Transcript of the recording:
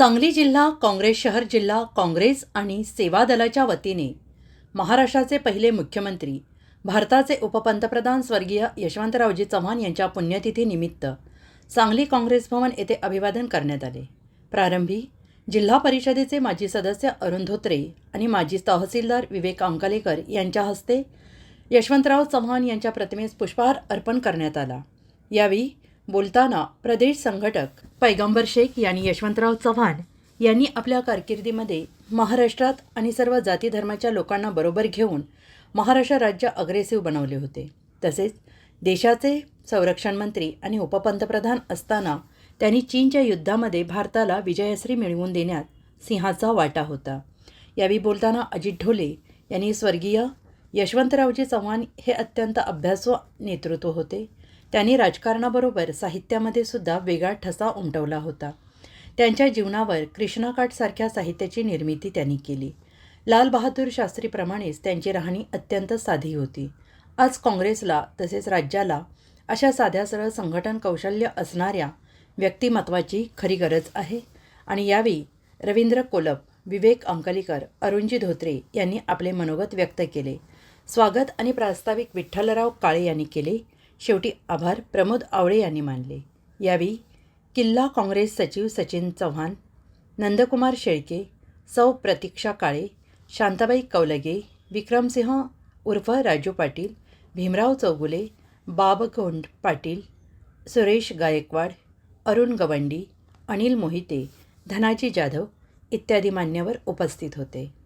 सांगली जिल्हा काँग्रेस शहर जिल्हा काँग्रेस आणि सेवा दलाच्या वतीने महाराष्ट्राचे पहिले मुख्यमंत्री भारताचे उपपंतप्रधान स्वर्गीय यशवंतरावजी चव्हाण यांच्या पुण्यतिथीनिमित्त सांगली काँग्रेस भवन येथे अभिवादन करण्यात आले. प्रारंभी जिल्हा परिषदेचे माजी सदस्य अरुण धोत्रे आणि माजी तहसीलदार विवेक अंकालेकर यांच्या हस्ते यशवंतराव चव्हाण यांच्या प्रतिमेस पुष्पहार अर्पण करण्यात आला. यावेळी बोलताना प्रदेश संघटक पैगंबर शेख यांनी यशवंतराव चव्हाण यांनी आपल्या कारकिर्दीमध्ये महाराष्ट्रात आणि सर्व जाती धर्माच्या लोकांना बरोबर घेऊन महाराष्ट्र राज्य अग्रेसिव्ह बनवले होते. तसेच देशाचे संरक्षण मंत्री आणि उपपंतप्रधान असताना त्यांनी चीनच्या युद्धामध्ये भारताला विजयश्री मिळवून देण्यात सिंहाचा वाटा होता. यावेळी बोलताना अजित ढोले यांनी स्वर्गीय यशवंतरावजी चव्हाण हे अत्यंत अभ्यासू नेतृत्व होते. त्यांनी राजकारणाबरोबर साहित्यामध्ये सुद्धा वेगळा ठसा उमटवला होता. त्यांच्या जीवनावर कृष्णाकाठसारख्या साहित्याची निर्मिती त्यांनी केली. लाल बहादूर शास्त्रीप्रमाणेच त्यांची राहणी अत्यंत साधी होती. आज काँग्रेसला तसेच राज्याला अशा साध्या सरळ संघटन कौशल्य असणाऱ्या व्यक्तिमत्वाची खरी गरज आहे. आणि यावेळी रवींद्र कोलप विवेक अंकलीकर अरुणजी धोत्रे यांनी आपले मनोगत व्यक्त केले. स्वागत आणि प्रास्ताविक विठ्ठलराव काळे यांनी केले. शेवटी आभार प्रमोद आवळे यांनी मानले. यावेळी किल्ला काँग्रेस सचिव सचिन चव्हाण नंदकुमार शेळके सौ प्रतीक्षा काळे शांताबाई कौलगे विक्रमसिंह उर्फ राजू पाटील भीमराव चौगुले बाबगोंड पाटील सुरेश गायकवाड अरुण गवंडी अनिल मोहिते धनाजी जाधव इत्यादी मान्यवर उपस्थित होते.